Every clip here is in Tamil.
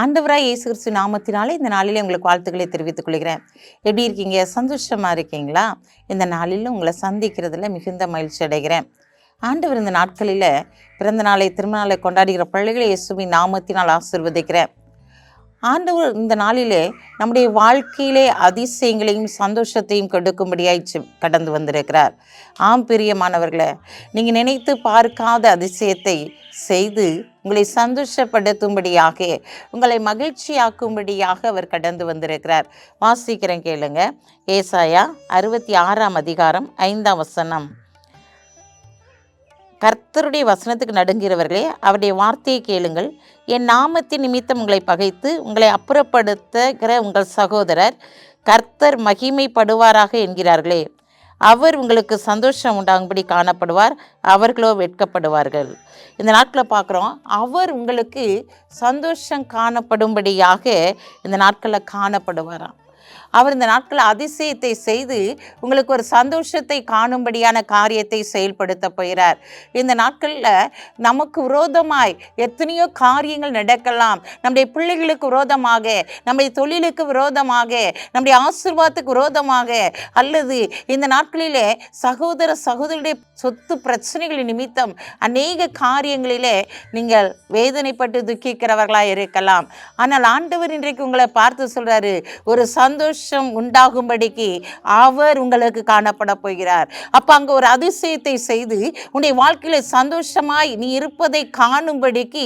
ஆண்டவராய் இயேசு கிறிஸ்து நாமத்தினாலே இந்த நாளிலே உங்களுக்கு வாழ்த்துக்களை தெரிவித்துக் கொள்கிறேன். எப்படி இருக்கீங்க? சந்தோஷமா இருக்கீங்களா? இந்த நாளிலும் உங்களை சந்திக்கிறதுல மிகுந்த மகிழ்ச்சி அடைகிறேன். ஆண்டவர் இந்த நாட்களில் பிறந்த நாளை திருமண நாளை கொண்டாடுகிற பிள்ளைகளை இயேசுவின் நாமத்தினால் ஆசிர்வதிக்கிறேன். ஆண்டவர் இந்த நாளிலே நம்முடைய வாழ்க்கையிலே அதிசயங்களையும் சந்தோஷத்தையும் கெடுக்கும்படியாய் கடந்து வந்திருக்கிறார். ஆம் பிரியமானவர்களை நீங்கள் நினைத்து பார்க்காத அதிசயத்தை செய்து உங்களை சந்தோஷப்படுத்தும்படியாக உங்களை மகிழ்ச்சியாக்கும்படியாக அவர் கடந்து வந்திருக்கிறார். வாசிக்கிறேன் கேளுங்க. ஏசாயா அறுபத்தி ஆறாம் அதிகாரம் ஐந்தாம் வசனம். கர்த்தருடைய வசனத்துக்கு நடுங்கிறவர்களே அவருடைய வார்த்தையை கேளுங்கள். என் நாமத்தின் நிமித்தம் உங்களை பகைத்து உங்களை அப்புறப்படுத்துகிற உங்கள் சகோதரர் கர்த்தர் மகிமைப்படுவாராக என்கிறார்களே. அவர் உங்களுக்கு சந்தோஷம் உண்டாகும்படி காணப்படுவார் அவர்களோ வெட்கப்படுவார்கள். இந்த நாட்களில் பார்க்குறோம் அவர் உங்களுக்கு சந்தோஷம் காணப்படும்படியாக இந்த நாட்களில் காணப்படுவாராம். அவர் இந்த நாட்களில் அதிசயத்தை செய்து உங்களுக்கு ஒரு சந்தோஷத்தை காணும்படியான காரியத்தை செயல்படுத்த போகிறார். இந்த நாட்களில் நமக்கு விரோதமாய் எத்தனையோ காரியங்கள் நடக்கலாம். நம்முடைய பிள்ளைகளுக்கு விரோதமாக நம்முடைய தொழிலுக்கு விரோதமாக நம்முடைய ஆசிர்வாதத்துக்கு விரோதமாக அல்லது இந்த நாட்களிலே சகோதர சகோதரியுடைய சொத்து பிரச்சனைகளின் நிமித்தம் அநேக காரியங்களிலே நீங்கள் வேதனைப்பட்டு துக்கிக்கிறவர்களாக இருக்கலாம். ஆனால் ஆண்டவர் இன்றைக்கு உங்களை பார்த்து சொல்கிறாரு ஒரு சந்தோஷம் உண்டாகும்படிக்கு அவர் உங்களுக்கு காணப்பட போகிறார். அப்போ அங்கே ஒரு அதிசயத்தை செய்து உன்னுடைய வாழ்க்கையில் சந்தோஷமாய் நீ இருப்பதை காணும்படிக்கு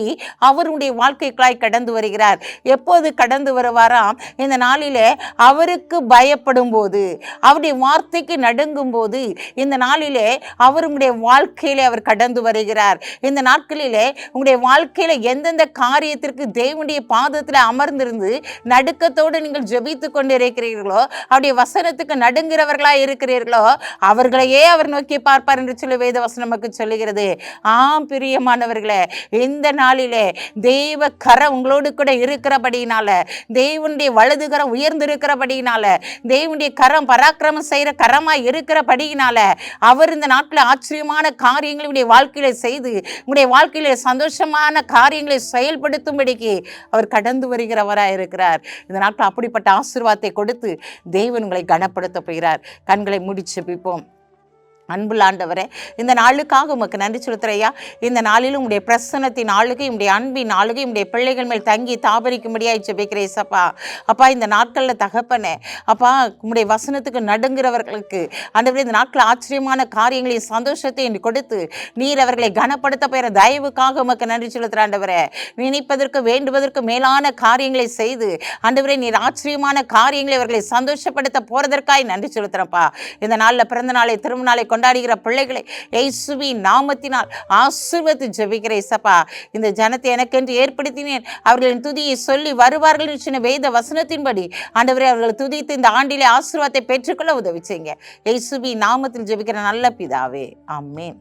அவர் உன்னுடைய வாழ்க்கைக்குள்ளாய் கடந்து வருகிறார். எப்போது கடந்து வருவாராம்? இந்த நாளில் அவருக்கு பயப்படும் போது அவருடைய வார்த்தைக்கு நடுங்கும் போது இந்த நாளிலே அவர் உங்களுடைய வாழ்க்கையிலே அவர் கடந்து வருகிறார். இந்த நாட்களிலே உங்களுடைய வாழ்க்கையில எந்தெந்த காரியத்திற்கு தேவனுடைய பாதத்தில் அமர்ந்திருந்து நடுக்கத்தோடு நீங்கள் ஜெபித்து கொண்டிருக்கிறீர்கள் இருக்கிறீர்களோ அவருடைய வசனத்துக்கு நடுங்கிறவர்களா இருக்கிறீர்களோ? அவர்களையே அவர் நோக்கி பார்ப்பார் என்று சொல்லி வேத வசனம் நமக்கு சொல்லுகிறது. ஆம் பிரியமானவர்களே இந்த நாளிலே தெய்வ கரம் உங்களோடு கூட இருக்கிறபடியினால தெய்வனுடைய வலது கரம் உயர்ந்திருக்கிறபடியினால தேவனுடைய கரம் பராக்கிரமம் செய்கிற கரமாய் இருக்கிறபடியினால அவர் இந்த நாட்டில் ஆச்சரியமான காரியங்களை உடைய வாழ்க்கையில செய்து உங்களுடைய வாழ்க்கையில சந்தோஷமான காரியங்களை செயல்படுத்தும்படிக்கு அவர் கடந்து வருகிறவராக இருக்கிறார் இந்த நாட்டில் அப்படிப்பட்ட ஆசீர்வாதத்தை கொடு கொடுத்து தேவன் உங்களை கனப்படுத்த போகிறார். கண்களை முடிச்சு பிப்போம் அன்புள்ள ஆண்டவரே இந்த நாளுக்காக உமக்கு நன்றி செலுத்துறையா இந்த நாளில் உங்களுடைய பிரசனத்தின் ஆளுகை உங்களுடைய அன்பின் ஆளுகை உங்களுடைய பிள்ளைகள் மேல் தங்கி தாபரிக்கும்படியாக ஜெபிக்கிறேன் சப்பா அப்பா இந்த நாட்களில் தகப்பனே அப்பா உங்களுடைய வசனத்துக்கு நடுங்கிறவர்களுக்கு ஆண்டவரே இந்த நாட்கள் ஆச்சரியமான காரியங்களையும் சந்தோஷத்தையும் கொடுத்து நீர் அவர்களை கனப்படுத்த பெற தயவுக்காக உமக்கு நன்றி செலுத்துகிற ஆண்டவரே. நினைப்பதற்கு வேண்டுவதற்கு மேலான காரியங்களை செய்து ஆண்டவரே நீர் ஆச்சரியமான காரியங்களை அவர்களை சந்தோஷப்படுத்த போகிறதற்காய் நன்றி செலுத்துறப்பா இந்த நாளில் பிறந்த நாளை திரும்ப நாளை கொண்டாடுகிற பிள்ளைகளை இயேசுவி நாமத்தினால் ஆசிர்வத்து ஜபிக்கிற இசப்பா. இந்த ஜனத்தை எனக்கென்று ஏற்படுத்தினேன். அவர்களின் துதியை சொல்லி வருவார்கள் என்று சொன்ன வேத வசனத்தின்படி ஆண்டவரே அவர்கள் துதித்து இந்த ஆண்டிலே ஆசீர்வாதத்தை பெற்றுக்கொள்ள உதவி செய்யுங்க இயேசுவி நாமத்தில் ஜெபிக்கிற நல்ல பிதாவே. ஆமென்.